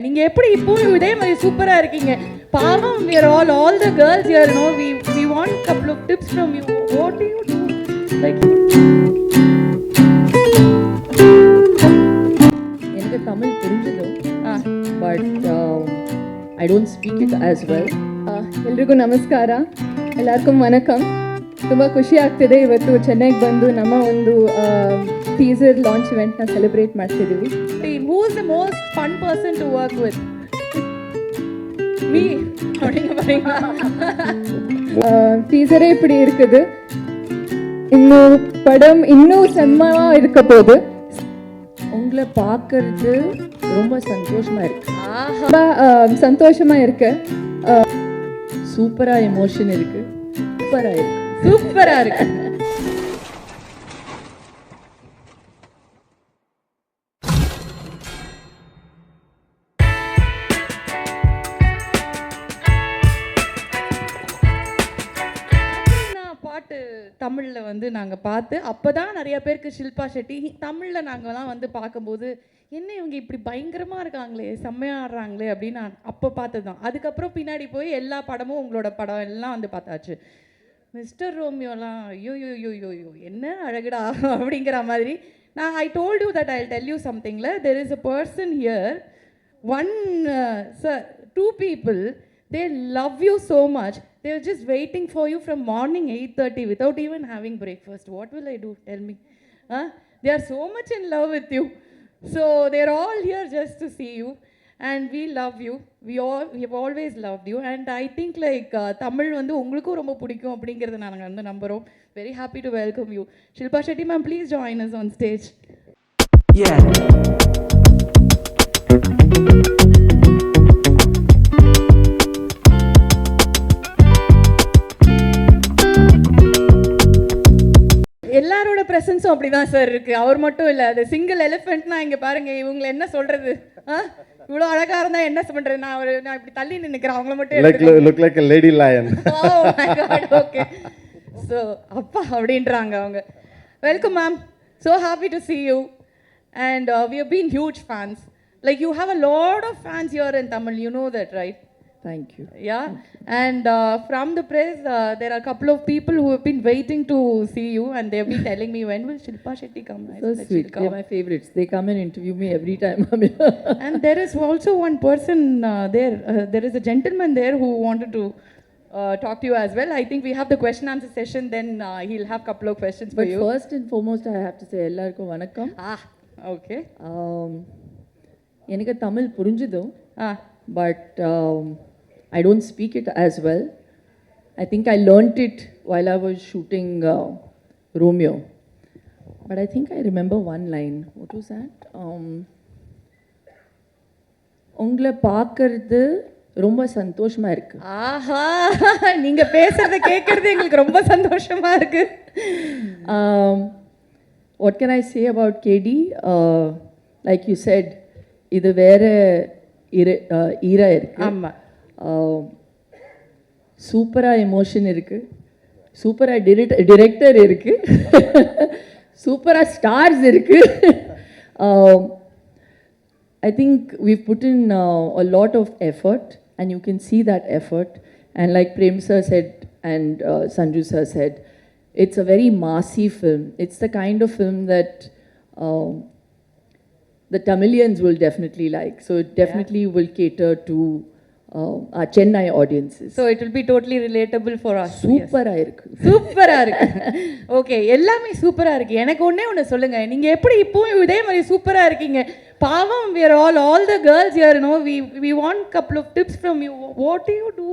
நீங்க எப்படி இப்பவும் இதே மாதிரி சூப்பரா இருக்கீங்க பாவம் we are all all the girls here no we we want couple of tips from you what do you do like எனக்கு தமிழ் புரிஞ்சது ah, but I don't speak it as well ಎಲ್ರಿಗೂ ನಮಸ್ಕಾರ ಎಲ್ಲರಿಗೂ ವನಕಂ ತುಂಬ ಖುಷಿ ಆಗ್ತಿದೆ ಇವತ್ತು ಚೆನ್ನೈಗೆ ಬಂದು ನಮ್ಮ ಒಂದು ಟೀಸರ್ ಲಾಂಚ್ ಇವೆಂಟ್ನ ಸೆಲೆಬ್ರೇಟ್ ಮಾಡ್ತಿದ್ದೀವಿ team who is the most fun person to work with? Me. அப்படிங்க பாருங்க டீசரே இப்படி இருக்குது. இன்னும் படம் இன்னும் செம்மமாக இருக்க போகுது. உங்களை பார்க்கறது ரொம்ப சந்தோஷமா இருக்கு. ரொம்ப சந்தோஷமாக இருக்கு. சூப்பரா எமோஷன் இருக்கு. சூப்பரா இருக்கு. சூப்பரா இருக்கு. தமிழில் வந்து நாங்கள் பார்த்து அப்போ தான் நிறைய பேருக்கு ஷில்பா ஷெட்டி தமிழில் நாங்கள்லாம் வந்து பார்க்கும்போது என்ன இவங்க இப்படி பயங்கரமாக இருக்காங்களே செம்மையாக ஆடுறாங்களே அப்படின்னு நான் அப்போ பார்த்தது தான் அதுக்கப்புறம் பின்னாடி போய் எல்லா படமும் உங்களோட படம் எல்லாம் வந்து பார்த்தாச்சு. மிஸ்டர் ரோமியோலாம் ஐயோ யோ யோ யோ யோ என்ன அழகுடா அப்படிங்கிற மாதிரி. நான் I told you that I tell you சம்திங்கில் there is a person here one sir two people they love you so much they were just waiting for you from morning 8.30 without even having breakfast what will i do tell me huh? they are so much in love with you so they're all here just to see you and we love you we all we have always loved you and i think like uh, Tamil வந்து உங்களுக்கும் ரொம்ப பிடிக்கும் அப்படிங்கிறத நாங்கள் வந்து நம்புகிறோம் very happy to welcome you Shilpa Shetty ma'am please join us on stage Yeah. ப்ரெசன்ஸும் அப்படி தான் சார் இருக்குது அவர் மட்டும் இல்லை அது சிங்கிள் எலிஃபெண்ட்னா இங்கே பாருங்க இவங்களை என்ன சொல்கிறது ஆ? இவ்வளோ அழகாக இருந்தால் என்ன பண்ணுறது நான் ஒரு நான் இப்படி தள்ளி நின்றுக்கிறேன் அவங்கள மட்டும். Oh my God, okay. So, அப்பா அப்படின்றாங்க அவங்க. Welcome ma'am so happy to see you. And uh, we have been huge fans. Like you have a lot of fans here in Tamil you know that right thank you yeah and uh, from the press uh, there are a couple of people who have been waiting to see you and they have been telling me when will Shilpa Shetty come I So said, sweet. "She'll They're come." my favorites. They come and interview me every time I'm here. and there is also one person uh, there uh, there is a gentleman there who wanted to uh, talk to you as well i think we have the question answer session then uh, he'll have couple of questions for But you first and foremost, I have to say எல்லாருக்கும் வணக்கம் ah okay Um, எனக்கு Tamil புரிஞ்சுதும் ah but um, I don't speak it as well. I think I learnt it while I was shooting uh, Romeo. But I think I remember one line. What was that? Um, உங்களை பார்க்கறது ரொம்ப சந்தோஷமா இருக்கு ஆஹா நீங்க பேசுறத கேட்கறது எங்களுக்கு ரொம்ப சந்தோஷமா இருக்கு Um, what can I say about KD? Uh, like you said, இது வேற இரு ஈரா இருக்கு ஆமா சூப்பராக எமோஷன் இருக்கு சூப்பராக டிரெக்ட் டிரெக்டர் இருக்கு சூப்பராக ஸ்டார்ஸ் இருக்கு I think we've put in uh, a lot of effort, and you can see that effort. And like Prem sir said, and uh, Sanju sir said, it's a very massy film. It's the kind of film that um, the Tamilians will definitely like. So it definitely will cater to uh, our Chennai audiences. so it will be totally relatable for us. சூப்பராக இருக்கு சூப்பரா இருக்கு okay எல்லாமே சூப்பரா இருக்கு எனக்கு ஒண்ணே ஒண்ணு சொல்லுங்க நீங்க எப்படி இப்பவும் இதே மாதிரி சூப்பரா இருக்கீங்க பாவம் all the girls here you know we we want couple of tips from you what do you do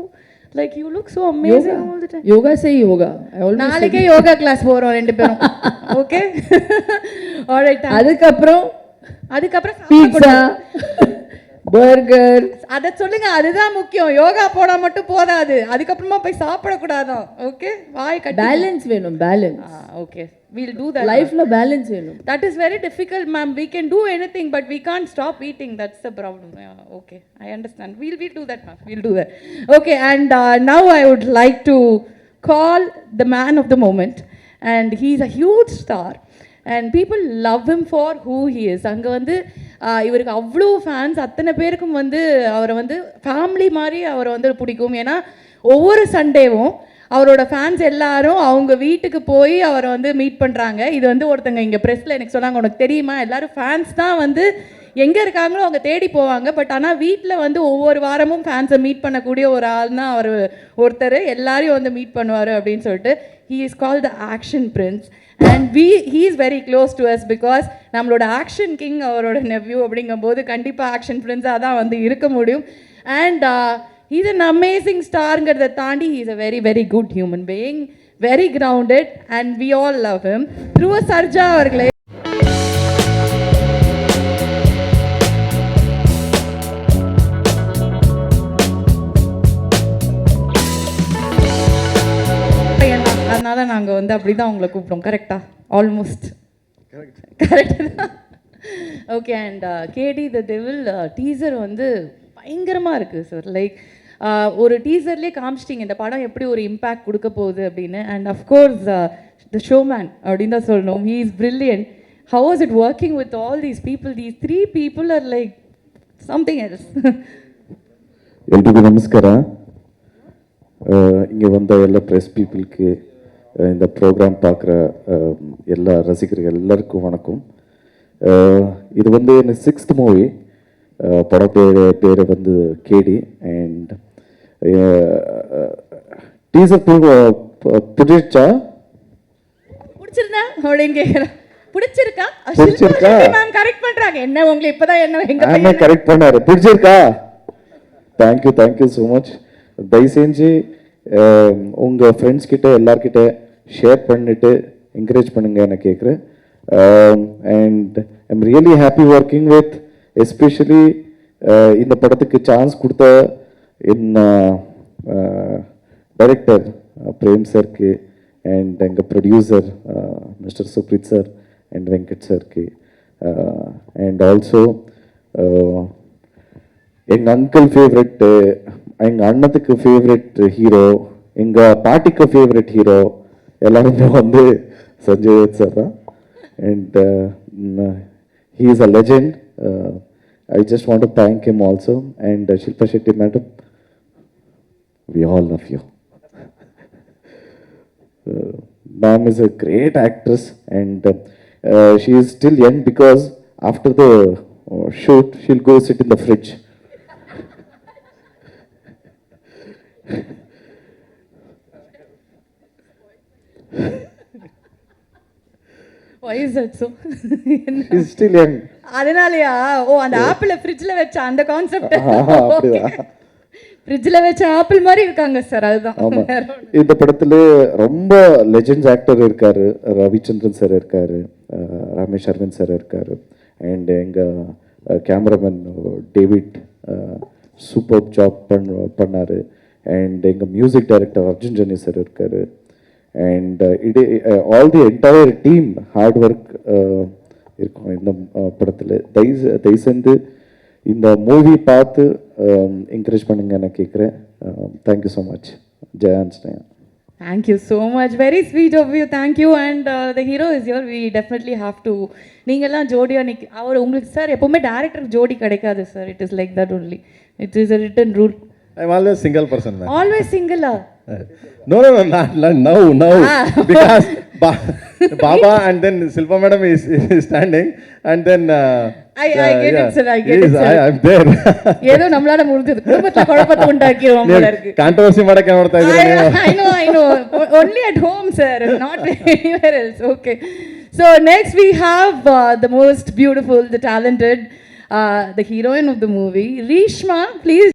like you look so amazing all the time yoga say yoga I always நாளைக்கே யோகா கிளாஸ் போறோம் ரெண்டு பேரும் ஓகே ஆல்ரைட் அதுக்கப்புறம் அதுக்கப்புறம் pizza burger அதை சொல்லுங்க அதுதான் முக்கியம் யோகா போனா மட்டும் போதாது அதுக்கப்புறமா போய் சாப்பிடக்கூடாதான் ஓகே வாய் கட்டி பேலன்ஸ் வேணும் balance okay we'll do that லைஃப்ல பேலன்ஸ் வேணும் That is very difficult, ma'am. We can do anything, but we can't stop eating. That's the problem. Yeah, okay, I understand. We'll, we'll do that, ma'am. We'll do that. Okay, and uh, now I would like to call the man of the moment, and he's a huge star. And people love him for who he is. அங்கே வந்து இவருக்கு அவ்வளோ fans அத்தனை பேருக்கும் வந்து அவரை வந்து family மாதிரி அவரை வந்து பிடிக்கும். ஏன்னா ஒவ்வொரு சண்டேவும் அவரோட ஃபேன்ஸ் எல்லாரும் அவங்க வீட்டுக்கு போய் அவரை வந்து மீட் பண்ணுறாங்க இது வந்து ஒருத்தங்க இங்கே ப்ரெஸ்ஸில் எனக்கு சொன்னாங்க. உனக்கு தெரியுமா? எல்லாரும் ஃபேன்ஸ் தான் வந்து எங்கே இருக்காங்களோ அவங்க தேடி போவாங்க. பட் ஆனால் வீட்டில் வந்து ஒவ்வொரு வாரமும் ஃபேன்ஸை மீட் பண்ணக்கூடிய ஒரு ஆள் தான் அவர் ஒருத்தர் எல்லாரையும் வந்து மீட் பண்ணுவார் அப்படின்னு சொல்லிட்டு he is call the action prince and we he is very close to us because நம்மளோட ஆக்ஷன் கிங் அவரோட நெவ்யூ அப்படிங்கும்போது கண்டிப்பாக ஆக்ஷன் ஃப்ரெண்ட்ஸாக தான் வந்து இருக்க முடியும். அண்ட் ஹீஸ் அன் அமேசிங் ஸ்டாருங்கிறத தாண்டி he's a very very good human being very grounded and we all love him through Sarja அவர்களே. அதனால நாங்கள் வந்து அப்படி தான் உங்களை கூப்பிட்டோம் கரெக்டா ஆல்மோஸ்ட் கரெக்ட் தான் okay and KD the devil teaser வந்து பயங்கரமாக இருக்குது சார் லைக் ஒரு டீசர்லேயே காமிச்சிட்டிங்க இந்த படம் எப்படி ஒரு இம்பேக்ட் கொடுக்க போகுது அப்படின்னு அண்ட் அஃப்கோர்ஸ் த ஷோமேன் அப்படின்னு தான் சொல்லணும் he is brilliant how was it working with all these people these three people are like something else ಎಲ್ರಿಗೂ ನಮಸ್ಕಾರ இங்கே வந்த ಎಲ್ಲ ಪ್ರೆಸ್ ಪೀಪಲ್ಗೆ இந்த ப்ரோக்ராம் பார்க்குற எல்லா ரசிகர்கள் எல்லாருக்கும் வணக்கம். இது வந்து எனக்கு சிக்ஸ்த் மூவி படம் பேர் பேர் வந்து கேடி அண்ட் டீசர் புடிச்சா? பிடிச்சிருந்தா? அப்படின்னு கேட்குறேன் பிடிச்சிருக்கா? பிடிச்சிருக்கா? மேம் கரெக்ட் பண்றாங்க. என்ன உங்களை இப்பதான் என்ன எங்க கரெக்ட் பண்ணாரு. பிடிச்சிருக்கா? தேங்க்யூ தேங்க்யூ ஸோ மச் தயவு செஞ்சு அஹ், உங்க ஃப்ரெண்ட்ஸ் கிட்ட எல்லார்கிட்ட ஷேர் பண்ணிவிட்டு என்கரேஜ் பண்ணுங்க நான் கேட்குறேன் and I'm really happy working with especially இந்த படத்துக்கு சான்ஸ் கொடுத்த என் டைரக்டர் பிரேம் சார்க்கு அண்ட் எங்கள் producer mister Supreeth sir and Venkat சார்க்கு and also எங்கள் அங்கிள் ஃபேவரெட்டு எங்கள் அண்ணத்துக்கு ஃபேவரெட் ஹீரோ எங்கள் பாட்டிக்கு ஃபேவரெட் ஹீரோ எல்லாருமே வந்து சஞ்சய் தத் சார் தான் and he is a legend I just want to thank him also and Shilpa Shetty madam we all love you ma'am is a great actress and uh, uh, she is still young because after the uh, shoot she'll go sit in the fridge அதனாலயா? ஓ அந்த ஆப்பிள ஃப்ரிட்ஜ்ல வச்ச அந்த concept. ஃப்ரிட்ஜ்ல வச்ச apple மாதிரி இருக்காங்க sir அதுதான். இந்த படத்துல ரொம்ப லெஜெண்ட்ஸ் ஆக்டர் இருக்காரு. ரவிச்சந்திரன் சார் இருக்காரு. ரமேஷ் அரவிந்த் சார் இருக்காரு. அண்ட் எங்க கேமராமேன் டேவிட் சூப்பர் ஜாப் பண்ண பண்ணாரு. அண்ட் எங்க music director Arjun Jani sir இருக்காரு. And it all the entire team hard work இருக்கும் இந்த படத்தில் படத்துல தயவு தயவு செஞ்சு இந்த மூவி பார்த்து um, என்கரேஜ் பண்ணுங்க நான் கேட்குறேன் thank you um, so much Jai Anjaneya Thank you so much. Very sweet of you. Thank you. And uh, the hero is here. We definitely have to. நீங்கெல்லாம் நிக் அவர் உங்களுக்கு சார் எப்போவுமே director ஜோடி கிடைக்காது sir it is like that only it is a written rule I'm always single person, man. Always சிங்கிளா No, no, no, not, not now, now. Because ba- Baba and then Silpa madam is, is standing and then. Uh, I- I get it, sir, I get Yes, it, sir. I, I'm there. ஏதோ நம்மளால முடிஞ்சது குடும்பத்துல குழப்பத்தை உண்டாக்கிடுவோம் போல இருக்கு controversy ಮಾಡಕ್ಕೆ ನೋಡ್ತಾ I, ಇದ್ದೀರಾ ನೀವು I know, I know. O- Only at home, sir, not anywhere else. Okay. So next we have uh, the most beautiful, the talented, uh, the heroine of the movie, Rishma. Please.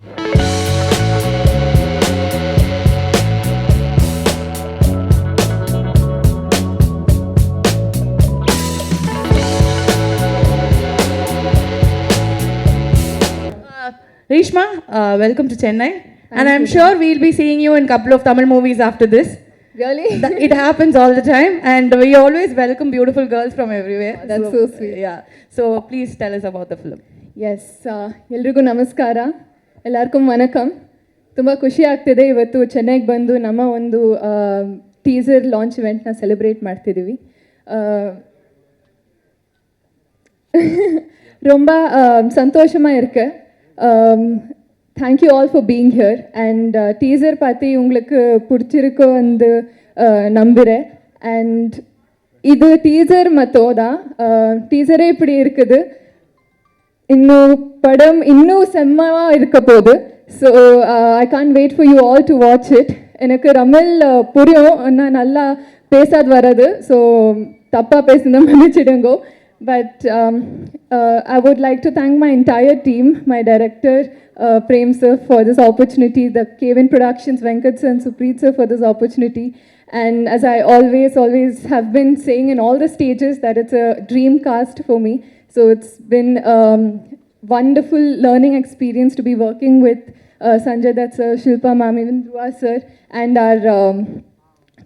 Rishma, uh, welcome to Chennai. and I'm sure we'll be seeing you in a couple of Tamil movies after this. Really? That- it happens all the time, and we always welcome beautiful girls from everywhere. That's so sweet. Yeah. So please tell us about the film. Yes ಎಲ್ರಿಗೂ ನಮಸ್ಕಾರ ಎಲ್ಲರಿಗೂ ವನಕಂ ತುಂಬ ಖುಷಿ ಆಗ್ತಿದೆ ಇವತ್ತು ಚೆನ್ನೈಗೆ ಬಂದು ನಮ್ಮ ಒಂದು ಟೀಸರ್ ಲಾಂಚ್ ಇವೆಂಟ್ನ ಸೆಲೆಬ್ರೇಟ್ ಮಾಡ್ತಿದ್ದೀವಿ ரொம்ப சந்தோஷமாக இருக்கு thank you all for being here and teaser பற்றி உங்களுக்கு பிடிச்சிருக்கோ வந்து uh, நம்புகிறேன் அண்ட் இது டீசர் மட்டும் தான் டீசரே இப்படி இருக்குது. இன்னும் படம் இன்னும் செம்மவா இருக்க போகுது. So I can't wait for you all to watch it எனக்கு ரமல் uh, புரியும். ஆனால் நல்லா பேசாது வர்றது ஸோ தப்பாக பேசுனா மன்னிச்சிடுங்கோ. But um, uh, I would like to thank my entire team, my director, uh, Prem sir, for this opportunity, the Kavin Productions, Venkat sir and Supreet sir for this opportunity. And as I always, always have been saying in all the stages that it's a dream cast for me. So it's been um, wonderful learning experience to be working with uh, Sanjay Dutt sir, Shilpa ma'am, even Dhruva sir, and our um,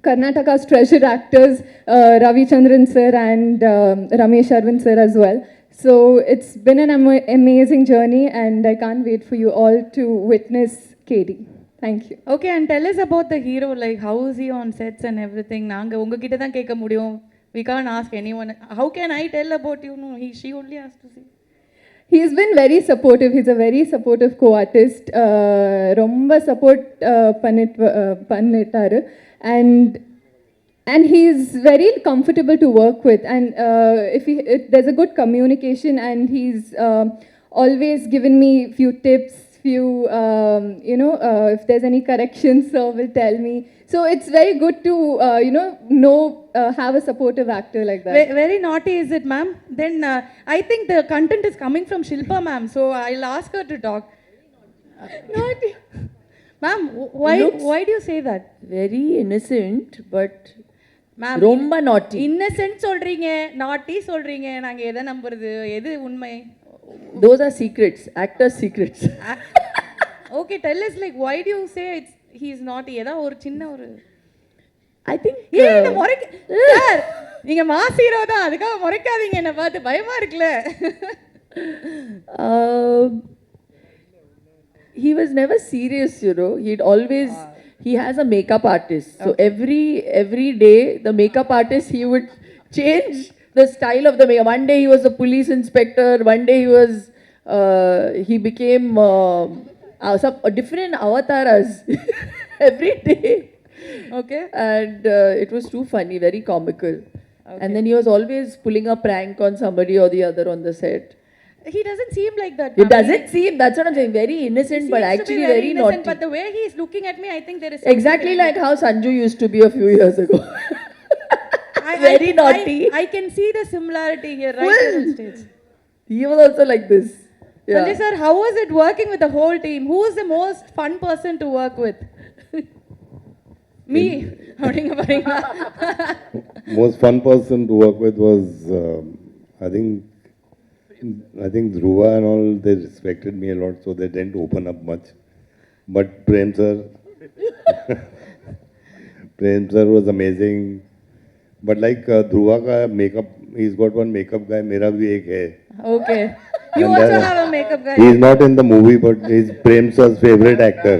Karnataka's treasured actors, uh, Ravi Chandran sir and um, Ramesh Arvind sir as well. So it's been an ama- amazing journey, and I can't wait for you all to witness Katie. Thank you. Okay and tell us about the hero like how's he on sets and everything நாங்கள் உங்ககிட்ட தான் கேட்க முடியும் we can ask anyone how can I tell about you no he she only has to see He's been very supportive. He's a very supportive co-artist. Uh, ரொம்ப support uh, பண்ணிட்டு uh, பண்ணிட்டாரு and and he's very comfortable to work with and uh, if, he, if there's a good communication and he's um, always given me few tips few um, you know uh, if there's any corrections sir will tell me so it's very good to uh, you know know uh, have a supportive actor like that Ve- very naughty is it ma'am then uh, i think the content is coming from shilpa ma'am so i'll ask her to talk naughty ma'am wh- why why do you say that Very innocent, but ma'am ரொம்ப naughty. Innocent சொல்றீங்க நாட்டி சொல்றீங்க நாங்க எதை நம்புறது எது உண்மை Those are secrets, actors' secrets. Okay tell is like why do you say it's he is not ஏதாவது ஒரு சின்ன ஒரு I think ஏன் என்ன முறைக்க சார் நீங்க மாஸ் ஹீரோ தான் அதுக்காக முறைக்காதீங்க என்ன பார்த்து பயமா இருக்குல்ல Um, he was never serious, you know. He'd always he has a makeup artist. So every every day the makeup artist he would change the style of the makeup. One day he was a police inspector. One day he was uh, he became uh, uh, some uh, different avatars every day. Okay. And uh, it was too funny, very comical. And then he was always pulling a prank on somebody or the other on the set. he doesn't seem like that It doesn't seem, that's what I'm saying, very innocent, but Seems to be actually very very, innocent, naughty. but the way he is looking at me i think there is Exactly like how Sanju used to be a few years ago. I, very naughty. I, I can see the similarity here right well, on stage. He was also like this. Yeah. Sanjay sir, how was it working with the whole team? Who is the most fun person to work with? Me. most fun person to work with was, um, I think, I think Dhruva and all, they respected me a lot, so they didn't open up much. But Prem sir, Prem sir was amazing. But like uh, Dhruva ka makeup, he's got one makeup guy. मेरा भी एक है. okay you And, also uh, have a makeup guy He's not in the movie, but he's Prem sir's favorite actor.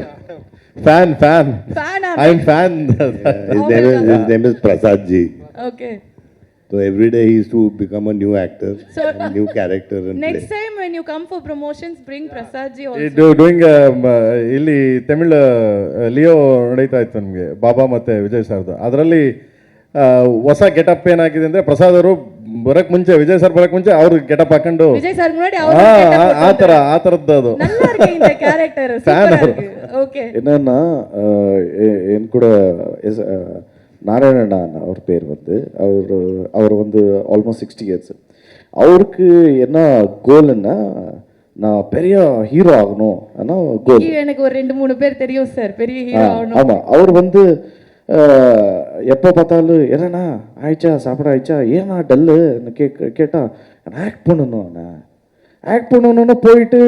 Fan, fan. fan ah, I'm fan. Yeah, his Oh name my is God. his name is Prasad ji. okay So every day he used to become a new actor, So- a new character and next play. time when you come for promotions bring prasad ji also ಇದು doing ಇಲ್ಲಿ Tamil Leo ನಡೀತಾ ಇತ್ತು ನಮಗೆ ಬಾಬಾ ಮತ್ತೆ ವಿಜಯ್ ಸರ್ದು ಅದರಲ್ಲಿ ಹೊಸ getup ಏನಾಗಿದೆ ಅಂದ್ರೆ ಪ್ರಸಾದ್ ಅವರು ಬರಕ್ ಮುಂಚೆ ವಿಜಯ್ ಸರ್ ಬರಕ್ ಮುಂಚೆ ಅವ್ರು ಗೆಟಪ್ ಹಾಕೊಂಡು விஜய் சார் முன்னாடி ಆ, அவர் ಆ- ಆ ತರ ಆ ತರದ್ದು ಅದು நல்லா இருக்கு இந்த கேரக்டர் சூப்பரா இருக்கு ஓகே என்னன்னா அஹ், எ- என் கூட எஸ் அஹ், நாராயணன் அவர் பேர் வந்து அவர் அவர் வந்து ஆல்மோஸ்ட் சிக்ஸ்டி இயர்ஸ் அவருக்கு என்ன கோல்னா நான் பெரிய ஹீரோ ஆகணும் ஆனால் கோல் எனக்கு ஒரு ரெண்டு மூணு பேர் தெரியும் சார் பெரிய ஹீரோ ஆகணும் ஆமாம் அவர் வந்து அஹ், எப்போ பார்த்தாலும் என்னண்ணா ஆயிடுச்சா சாப்பிட ஆயிடுச்சா ஏண்ணா டல்லு கேட்க கேட்டா நான் ஆக்ட் பண்ணணும் நான் ஆக்ட் பண்ணணும்னு போயிட்டு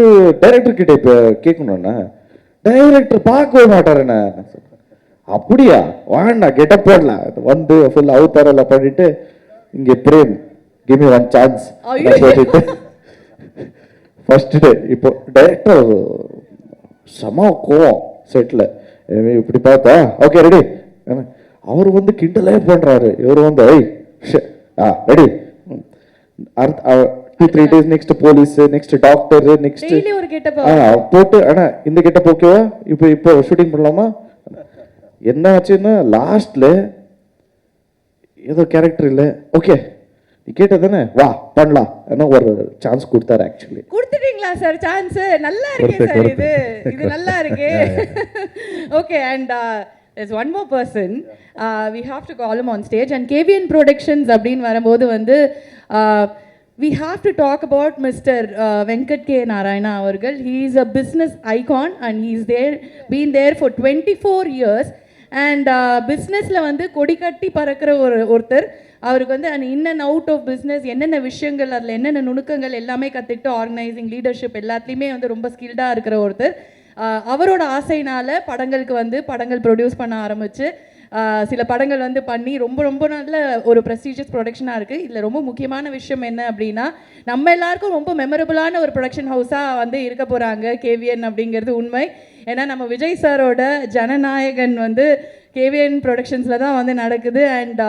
டைரக்டர் கிட்ட இப்போ கேட்கணுண்ணா டைரக்டர் பார்க்கவே மாட்டாருண்ணா அப்படியா? வாங்கண்ணா கெட்டப் போடலாம். வந்து ஃபுல் அவுத்தாரெல்லாம் பண்ணிட்டு இங்கே Prem give me one chance சொல்லிட்டு ஃபர்ஸ்ட் டே இப்போ டைரக்டர் செம கோவம் செட்டில் இப்படி பார்த்தா ஓகே ரெடி அவர் வந்து கிண்டலே பண்ணுறாரு இவர் வந்து ஷே, ஆ ready two three days next police next doctor next போட்டு அண்ணா இந்த கெட்டப் ஓகேவா இப்போ இப்போ ஷூட்டிங் பண்ணலாமா? என்ன ஆச்சுன்னா லாஸ்ட்ல ஏதோ கேரக்டர் இல்லை. ஓகே நீ கேட்டதானே வா பண்ணலாம். ஏன்னா ஒரு சான்ஸ் கொடுத்தாரு ஆக்சுவலி கொடுத்துட்டீங்களா சார் சான்ஸ் நல்லா இருக்கே சார் இது. இது நல்லா இருக்கே. Okay and is one more person we have to call on stage and KVN productions அப்படின்னு வரும்போது வந்து we have to talk about mister Venkat K Narayana அவர்கள். He is a business icon and he is there been there for twenty four years and பிஸ்னஸில் வந்து கொடி கட்டி பறக்கிற ஒரு ஒருத்தர். அவருக்கு வந்து அந்த in and out of business என்னென்ன விஷயங்கள் அதில் என்னென்ன நுணுக்கங்கள் எல்லாமே கற்றுக்கிட்டு ஆர்கனைசிங் லீடர்ஷிப் எல்லாத்துலேயுமே வந்து ரொம்ப ஸ்கில்டாக இருக்கிற ஒருத்தர். அவரோட ஆசைனால் படங்களுக்கு வந்து படங்கள் ப்ரொடியூஸ் பண்ண ஆரம்பித்து சில படங்கள் வந்து பண்ணி ரொம்ப ரொம்ப நல்ல ஒரு ப்ரெஸ்டீஜியஸ் ப்ரொடக்ஷனாக இருக்குது இதில் ரொம்ப முக்கியமான விஷயம் என்ன அப்படின்னா நம்ம எல்லாருக்கும் ரொம்ப மெமரபுளான ஒரு ப்ரொடக்ஷன் ஹவுஸாக வந்து இருக்க போகிறாங்க கேவிஎன் அப்படிங்கிறது உண்மை. ஏன்னா நம்ம விஜய் சாரோட ஜனநாயகன் வந்து கேவிஎன் ப்ரொடக்ஷன்ஸில் தான் வந்து நடக்குது. அண்ட்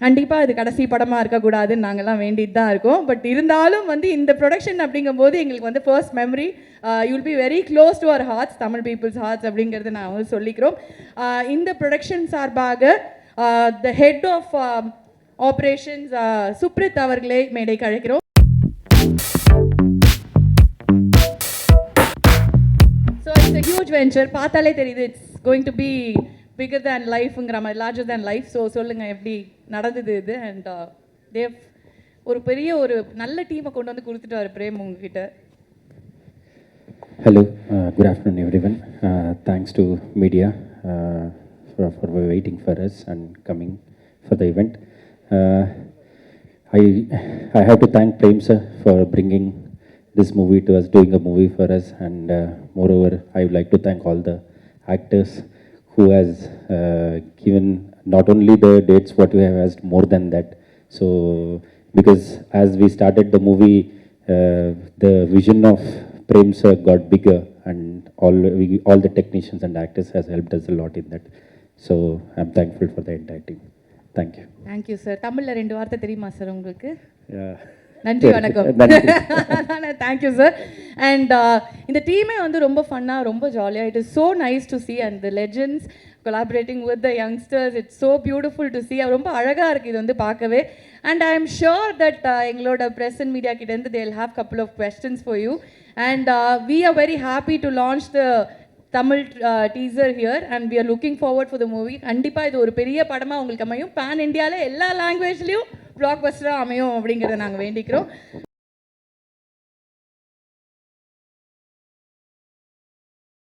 கண்டிப்பாக இது கடைசி படமாக இருக்கக்கூடாதுன்னு நாங்கள்லாம் வேண்டிட்டு தான் இருக்கோம். பட் இருந்தாலும் வந்து இந்த ப்ரொடக்ஷன் அப்படிங்கும்போது எங்களுக்கு வந்து first memory you'll be very close to our hearts Tamil people's hearts அப்படிங்கிறது நான் வந்து சொல்லிக்கிறோம். Uh, இந்த ப்ரொடக்ஷன் சார்பாக the head of operations Suprith அவர்களை மேடை அழைக்கிறோம். So it's a huge venture பார்த்தாலே தெரியுது it's going to be figure than லைஃப்ங்கிற மாதிரி லார்ஜர் தேன் லைஃப் ஸோ சொல்லுங்கள் எப்படி நடந்தது இது அண்ட் தேவ் ஒரு பெரிய ஒரு நல்ல டீமை கொண்டு வந்து கொடுத்துட்டாரு பிரேம் உங்ககிட்ட Hello, uh, good afternoon, everyone. Uh, thanks to media uh, for, for waiting for us and coming for the event. Uh, I, I have to thank Prem sir for bringing this movie to us, doing a movie for us, and uh, moreover, I would like to thank all the actors who has uh, given not only the dates what we have asked, more than that. So, because as we started the movie, uh, the vision of Prem sir got bigger, and all we, all the technicians and actors has helped us a lot in that. So, I'm thankful for the entire team. Thank you. Thank you, sir. Tamil la rendu vaartha theriyuma sir ungalku? Yeah. நன்றி வணக்கம். Thank you sir and இந்த டீமே வந்து ரொம்ப ஃபன்னாக ரொம்ப ஜாலியாக it is so nice to see and the legends collaborating with the youngsters it's so beautiful to see. ரொம்ப அழகாக இருக்குது இது வந்து பார்க்கவே. And I am sure that எங்களோட ப்ரெஸ் அண்ட் மீடியா கிட்டேருந்து they'll have couple of questions for you and we are very happy to launch the Tamil teaser here and we are looking forward for the movie கண்டிப்பாக இது ஒரு பெரிய படமாக உங்களுக்கு அமையும். Pan இண்டியாவில் எல்லா லாங்குவேஜ்லேயும் பிளாக் பஸ்டராக அமையும் அப்படிங்கிறத நாங்கள் வேண்டிக்கிறோம்.